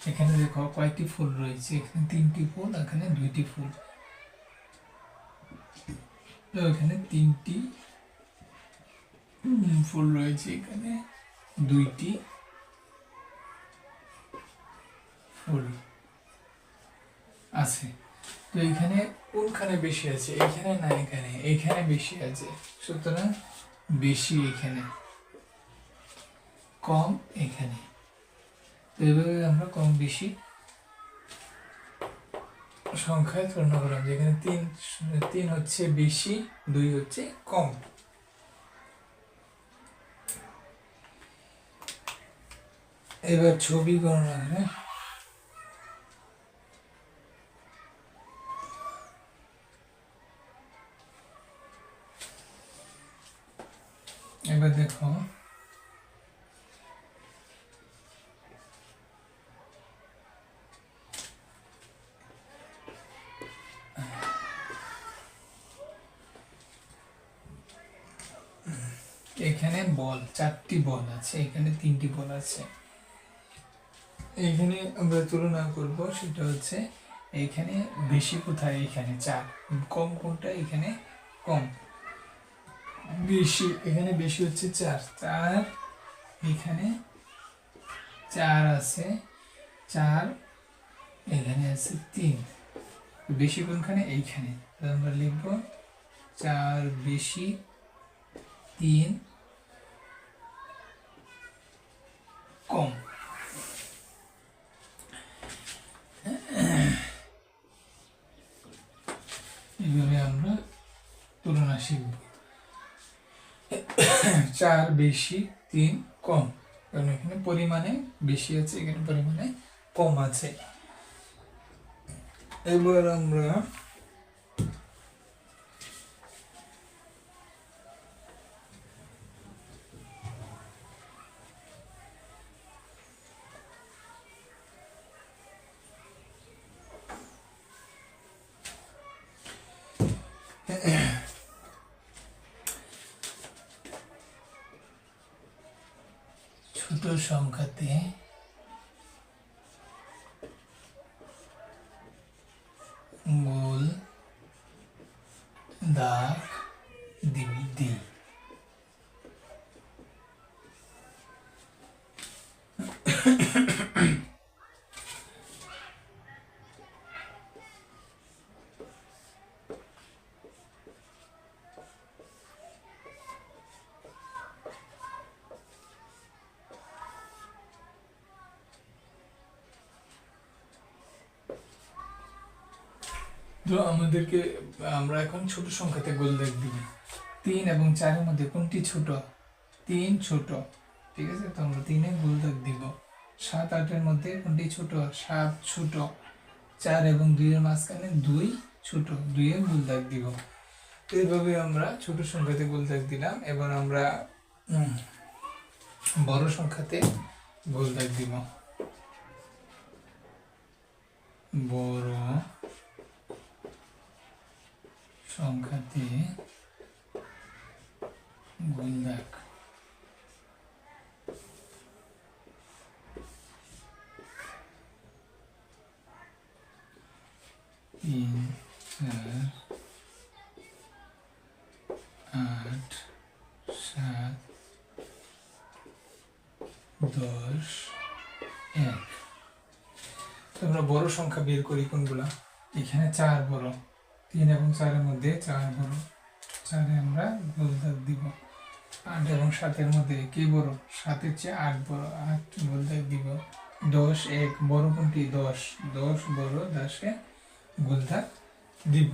এখানে দেখো কয়েকটি ফুল রয়েছে, এখানে তিনটি ফুল, এখানে দুইটি ফুল। তো এখানে তিনটি ফুল রয়েছে, এখানে দুইটি ফুল আছে। তো এখানে কোনখানে বেশি আছে? এখানে না এখানে? এখানে বেশি আছে। সুতরাং বেশি এখানে, কম এখানে। তো আমরা কম বেশি সংখ্যায় তুলনা করলাম, যেখানে তিন তিন হচ্ছে বেশি, দুই হচ্ছে কম। এবার ছবি গণনা হ্যাঁ? এবার দেখো। এখানে বল, চারটি বল আছে, এখানে তিনটি বল আছে। এখানে আমরা তুলনা করব, সেটা হচ্ছে এখানে বেশি কোথায়, এখানে চার। কম কোনটা, এখানে কম। বেশি, এখানে বেশি হচ্ছে চার। চার, এখানে চার আছে। চার, এখানে আছে তিন। বেশি কোনখানে? এইখানে। আমরা লিখব চার বেশি তিন। কম। এইভাবে আমরা তুলনা শিখব। চার বেশি, তিন কম। কারণ এখানে পরিমাণে বেশি আছে, এখানে পরিমাণে কম আছে। এবার আমরা ছোট সংখ্যাতে গোল দাগ দিবি দি তো আমাদেরকে, আমরা এখন ছোট সংখ্যাতে গোল দাগ দিব। তিন এবং চারের মধ্যে কোনটি ছোট? তিন ছোট। ঠিক আছে? তো আমরা তিনে গোল দাগ দিব। সাত, আটের মধ্যে কোনটি ছোট? সাত ছোট। চার এবং দুইয়ের মাঝখানে দুই ছোট। দুইয়ে গোল দাগ দিব। এইভাবে আমরা ছোট সংখ্যাতে গোল দাগ দিলাম। এবার আমরা বড় সংখ্যাতে গোল দাগ দিব। বড় সংখ্যাতে গোলদাগ তিন, চার, আট, সাত, দশ, এক। আমরা বড় সংখ্যা বের করি কোনগুলা? এখানে চার বড়। তিন এবং চারের মধ্যে চার বড় চারে আমরা গোলদাগ দিব। আট এবং সাতের মধ্যে কে বড়। সাতের চেয়ে আট বড়, আট গোলদাগ দিব। দশ এক, বড় কোনটি? দশ। দশ বড়, দশে গোলদাগ দিব।